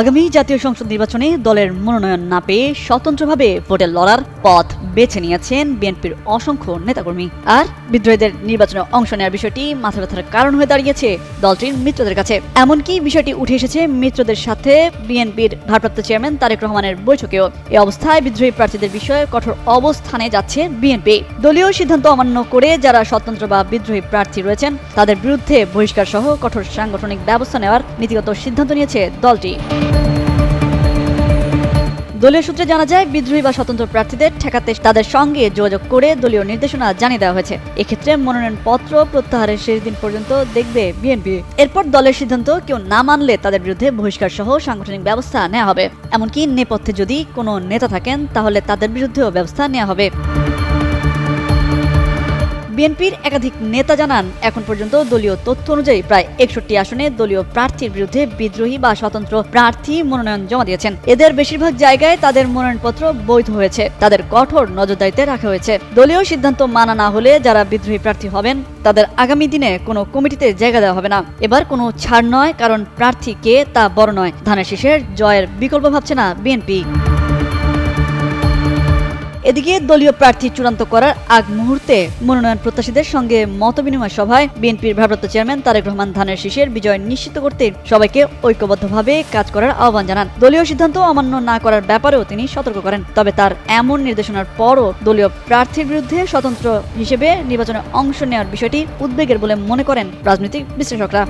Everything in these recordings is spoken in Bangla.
আগামী জাতীয় সংসদ নির্বাচনে দলের মনোনয়ন না পেয়ে স্বতন্ত্রভাবে ভোটে লড়ার পথ বেছে নিয়েছেন বিএনপির অসংখ্য নেতাকর্মী। আর বিদ্রোহীদের নির্বাচনে অংশ নেওয়ার বিষয়টি মাথা ব্যথার কারণ হয়ে দাঁড়িয়েছে দলটির মিত্রদের কাছে। এমনকি বিষয়টি উঠে এসেছে মিত্রদের সাথে বিএনপির ভারপ্রাপ্ত চেয়ারম্যান তারেক রহমানের বৈঠকেও। এই অবস্থায় বিদ্রোহী প্রার্থীদের বিষয়ে কঠোর অবস্থানে যাচ্ছে বিএনপি। দলীয় সিদ্ধান্ত অমান্য করে যারা স্বতন্ত্র বা বিদ্রোহী প্রার্থী রয়েছেন, তাদের বিরুদ্ধে বহিষ্কার সহ কঠোর সাংগঠনিক ব্যবস্থা নেওয়ার নীতিগত সিদ্ধান্ত নিয়েছে দলটি। দলীয় সূত্রে জানা যায়, বিদ্রোহী বা স্বতন্ত্র প্রার্থীদের ঠেকাতে তাদের সঙ্গে যোগাযোগ করে দলীয় নির্দেশনা জানিয়ে দেওয়া হয়েছে। এক্ষেত্রে মনোনয়ন পত্র প্রত্যাহারের শেষ দিন পর্যন্ত দেখবে বিএনপি। এরপর দলের সিদ্ধান্ত, কেউ না মানলে তাদের বিরুদ্ধে বহিষ্কার সহ সাংগঠনিক ব্যবস্থা নেওয়া হবে। এমনকি নেপথ্যে যদি কোনো নেতা থাকেন, তাহলে তাদের বিরুদ্ধেও ব্যবস্থা নেওয়া হবে। বিএনপির একাধিক নেতা জানান, এখন পর্যন্ত দলীয় তথ্য অনুযায়ী প্রায় একষট্টি আসনে দলীয় প্রার্থীর বিরুদ্ধে বিদ্রোহী বা স্বতন্ত্র প্রার্থী মনোনয়ন জমা দিয়েছেন। এদের বেশিরভাগ জায়গায় তাদের মনোনয়নপত্র বৈধ হয়েছে। তাদের কঠোর নজরদারিতে রাখা হয়েছে। দলীয় সিদ্ধান্ত মানা না হলে যারা বিদ্রোহী প্রার্থী হবেন, তাদের আগামী দিনে কোনো কমিটিতে জায়গা দেওয়া হবে না। এবার কোনো ছাড় নয়, কারণ প্রার্থী কে তা বড় নয়। ধানের শীষের জয়ের বিকল্প ভাবছে না বিএনপি। এদিকে দলীয় প্রার্থী চূড়ান্ত করার আগ মুহূর্তে মনোনয়ন প্রত্যাশীদের সঙ্গে মতবিনিময় সভায় বিএনপির ভারপ্রাপ্ত চেয়ারম্যান তারেক রহমান ধানের শীষের বিজয় নিশ্চিত করতে সবাইকে ঐক্যবদ্ধভাবে কাজ করার আহ্বান জানান। দলীয় সিদ্ধান্ত অমান্য না করার ব্যাপারেও তিনি সতর্ক করেন। তবে তার এমন নির্দেশনার পরও দলীয় প্রার্থীর বিরুদ্ধে স্বতন্ত্র হিসেবে নির্বাচনে অংশ নেওয়ার বিষয়টি উদ্বেগের বলে মনে করেন রাজনৈতিক বিশ্লেষকরা।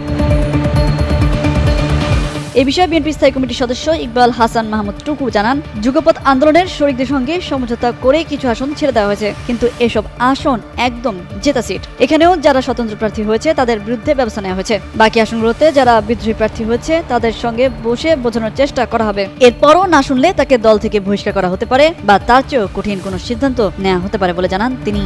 এ বিষয়ে বিএনপি স্থায়ী কমিটির সদস্য ইকবাল হাসান মাহমুদ টুকু জানান যুগপথ আন্দোলনের শরিকদের সঙ্গে সমঝোতা করে কিছু আসন ছেড়ে দেওয়া হয়েছে, কিন্তু এসব আসন একদম জেতা সিট। এখানেও যারা স্বতন্ত্র প্রার্থী হয়েছে, তাদের বিরুদ্ধে ব্যবস্থা নেওয়া হয়েছে। বাকি আসনগুলোতে যারা বিদ্রোহী প্রার্থী হয়েছে, তাদের সঙ্গে বসে বোঝানোর চেষ্টা করা হবে। এরপরও না শুনলে তাকে দল থেকে বহিষ্কার করা হতে পারে, বা তার চেয়েও কঠিন কোনো সিদ্ধান্ত নেওয়া হতে পারে বলে জানান তিনি।